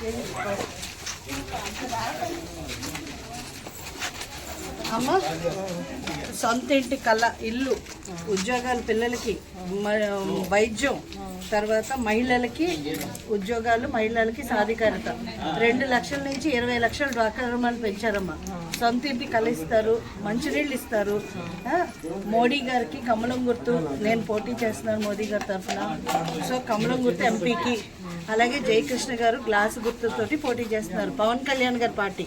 Then, of 起来 అమ్మ సొంత ఇంటి కళ ఇల్లు ఉద్యోగాలు పిల్లలకి మ- వైద్యం తర్వాత మహిళలకి ఉద్యోగాలు మహిళలకి సాధికారత. రెండు లక్షల నుంచి ఇరవై లక్షల డ్వాక్రమాలు పెంచారమ్మా. సొంత ఇంటి కళ ఇస్తారు మంచినీళ్ళు ఇస్తారు. మోడీ గారికి కమలం గుర్తు. నేను పోటీ చేస్తున్నాను మోదీ గారి తరఫున. సో కమలం గుర్తు ఎంపీకి. అలాగే జయకృష్ణ గారు గ్లాస్ గుర్తుతోటి పోటీ చేస్తున్నారు. పవన్ కళ్యాణ్ గారి పార్టీ.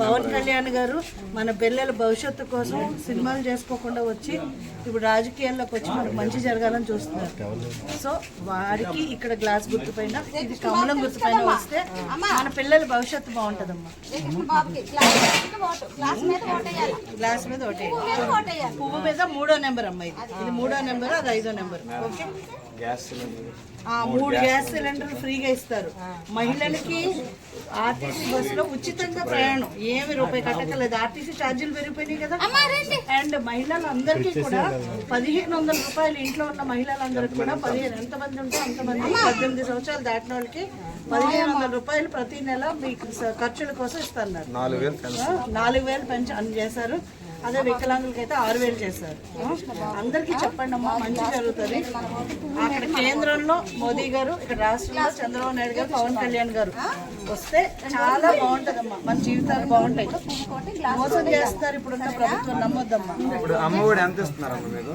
పవన్ కళ్యాణ్ గారు మన పిల్లల భవిష్యత్తు కోసం సినిమాలు చేసుకోకుండా వచ్చి ఇప్పుడు రాజకీయాల్లోకి వచ్చి మనకు మంచి జరగాలని చూస్తున్నారు. సో వారికి ఇక్కడ గ్లాస్ గుర్తు పైన ఇది కమలం గుర్తు పైన వస్తే మన పిల్లల భవిష్యత్తు బాగుంటుందమ్మా. గ్లాస్ మీద ఒకటి పువ్వు మీద మూడో నెంబర్ అమ్మా ఇది. ఇది మూడో నెంబర్ అది ఐదో నెంబర్. ఓకే? ఆ, మూడు గ్యాస్ సిలిండర్లు ఫ్రీగా ఇస్తారు. మహిళలకి ఆర్టీసీ బస్సులో ఉచితంగా ప్రయాణం. ఏమి రూపాయి కట్టకలేదు ఆర్టీసీ ఛార్జీలు పెరిగిపోయినాయి కదా. అండ్ మహిళలందరికీ కూడా పదిహేను వందల రూపాయలు ఇంట్లో ఉన్న మహిళలందరికీ కూడా పదిహేను. ఎంతమంది ఉంటే అంతమంది. పద్దెనిమిది సంవత్సరాలు దాటిన వాళ్ళకి పదిహేను వందల రూపాయలు ప్రతి నెల మీకు ఖర్చుల కోసం ఇస్తున్నారు. నాలుగు వేలు పెంచి అని చేశారు. అదే వికలాంగులకి అయితే ఆరు వేలు చేశారు. అందరికీ చెప్పండి అమ్మా మంచి జరుగుతుంది. అక్కడ కేంద్రంలో మోదీ గారు ఇక్కడ రాష్ట్రంలో చంద్రబాబు నాయుడు గారు పవన్ కళ్యాణ్ గారు వస్తే చాలా బాగుంటదమ్మా. మన జీవితాలు బాగుంటాయి. మోసం చేస్తారు ఇప్పుడున్న ప్రభుత్వం నమ్మొద్దమ్మా. ఇప్పుడు ఎంత మీరు?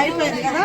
అయిపోయింది కదా?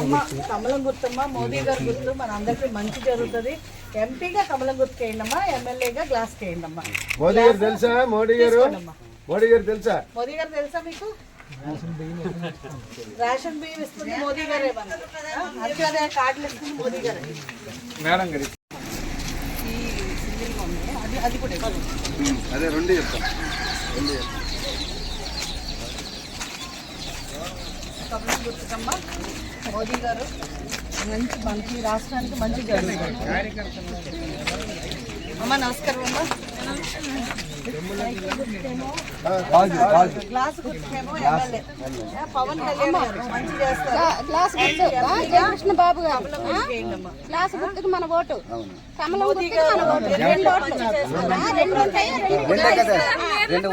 అమ్మ కమలం గుర్తమ్మ మోదీ గారు గుర్తు మన అందరికీ మంచి జరుగుతుంది. ఎంపీగా కమలం గుర్తుకి వేయండమ్మా ఎమ్మెల్యేగా గ్లాస్ వేయండమ్మా మోడీ గారు తెలుసా? మోడీ గారు? మోడీ గారు తెలుసా? మోదీ గారు తెలుసా మీకు? రేషన్ బియ్యం ఇస్తుంది మోదీ గారే అంత్యోదయ కార్డులు ఇస్తుంది మోదీ గారే. మేడం గారి అది అదే రెండు చెప్తాను రెండు చెప్తాను గుర్తుకమ్మ మోదీ గారు మంచి మనకి రాష్ట్రానికి మంచి జరుగుతుంది అమ్మ నమస్కారం అమ్మ. గ్లాస్ జయకృష్ణ బాబు గారు. గ్లాస్ గుర్తుకు మన ఓటు. కమలం గుర్తుకు మన ఓటు. రెండు ఓట్లు. రెండు ఉంటాయి రెండు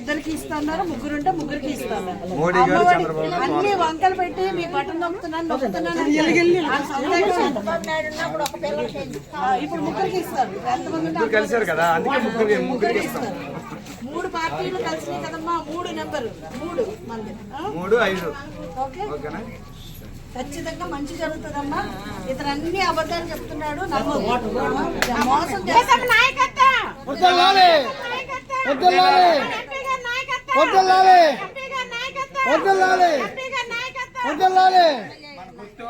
ఇద్దరికి ఇస్తున్నారు ముగ్గురు ఉంటే ముగ్గురికి ఇస్తున్నారు మోడీ గారు అమ్మఒడి చంద్రబాబు గారు అన్ని వంకలు పెట్టి మీ ఒక పిల్లలకి ఆ, ఇప్పుడు ముగ్గురికి ఇస్తారు. ఎంతమంది కదా అందుకే ముగ్గురికి ఇస్తాం. మూడు పార్టీలు కలిసినాయి కదమ్మా మూడు నెంబర్. మూడు మంది? మూడు ఐదు. ఓకే? ఓకేనా? ఖచ్చితంగా మంచి జరుగుతుందమ్మా. ఇతను అన్ని అబద్ధాలు చెప్తున్నాడు. మోసం చేస్తాడు.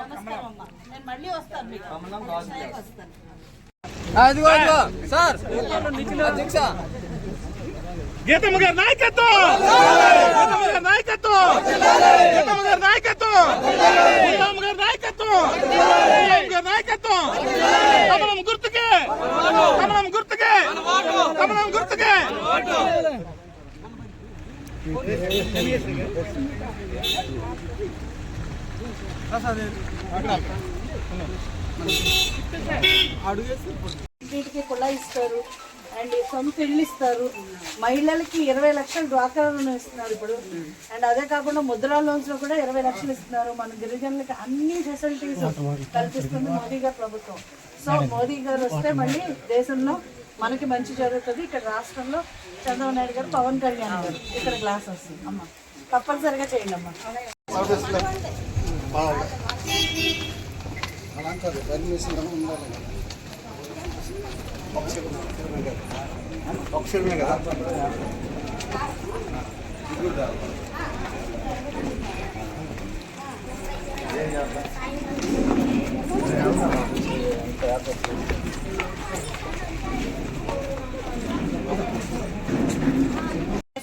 నమస్కారం అమ్మా. నేను మళ్ళీ వస్తాను మీకు వస్తాను గీతమ్మ గారి నాయకత్వం! గీతమ్మ గారి నాయకత్వం! గీతమ్మ గారి నాయకత్వం! గీతమ్మ గారి నాయకత్వం! గీతమ్మ గారి నాయకత్వం! కమలం గుర్తుకే! కమలం గుర్తుకే! కమలం గుర్తుకే! వీటికి కుళా ఇస్తారు. అండ్ సొంత ఇల్లు ఇస్తారు. మహిళలకి ఇరవై లక్షలు డ్వాక్రా రుణం ఇస్తున్నారు ఇప్పుడు. అండ్ అదే కాకుండా ముద్రా లోన్స్లో కూడా ఇరవై లక్షలు ఇస్తున్నారు. మన గిరిజనులకి అన్ని ఫెసిలిటీస్ కల్పిస్తుంది మోదీ గారు ప్రభుత్వం. సో మోదీ గారు వస్తే మళ్ళీ దేశంలో మనకి మంచి జరుగుతుంది. ఇక్కడ రాష్ట్రంలో చంద్రబాబు నాయుడు గారు పవన్ కళ్యాణ్ గారు ఇక్కడ గ్లాస్ వస్తుంది అమ్మ తప్పనిసరిగా చేయండి అమ్మా.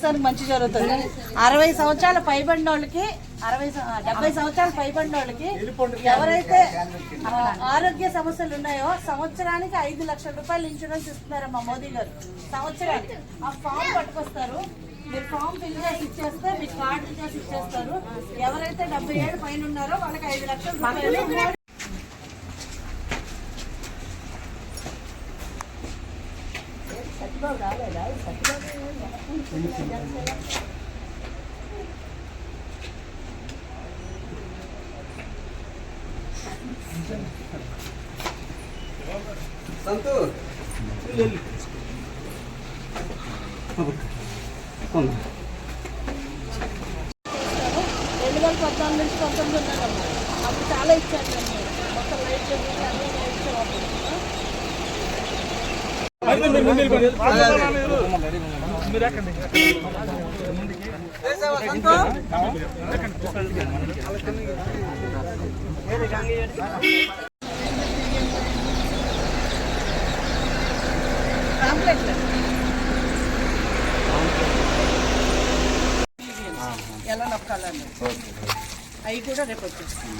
దేశానికి మంచి జరుగుతుంది. అరవై సంవత్సరాల పైబడిన వాళ్ళకి అరవై డెబ్బై సంవత్సరాల పైబడిన వాళ్ళకి ఎవరైతే ఆరోగ్య సమస్యలు ఉన్నాయో సంవత్సరానికి ఐదు లక్షల రూపాయలు ఇన్సూరెన్స్ ఇస్తున్నారమ్మా మోదీ గారు. సంవత్సరానికి. ఆ ఫామ్ పట్టుకొస్తారు. మీరు ఫామ్ ఫిల్ చేసి ఇచ్చేస్తే మీకు కార్డు చేసి ఇచ్చేస్తారు. ఎవరైతే డెబ్బై ఏడు పైన ఉన్నారో వాళ్ళకి ఐదు లక్షల రూపాయలు రెండు వేల పద్నాలుగు నుంచి పంతొమ్మిది ఉన్నారమ్మా అప్పుడు చాలా ఇచ్చారు మొత్తం లైట్ అన్నీ ఇచ్చారు ఎలా నొక్కాలండి అవి కూడా రేపు వచ్చేస్తాయి.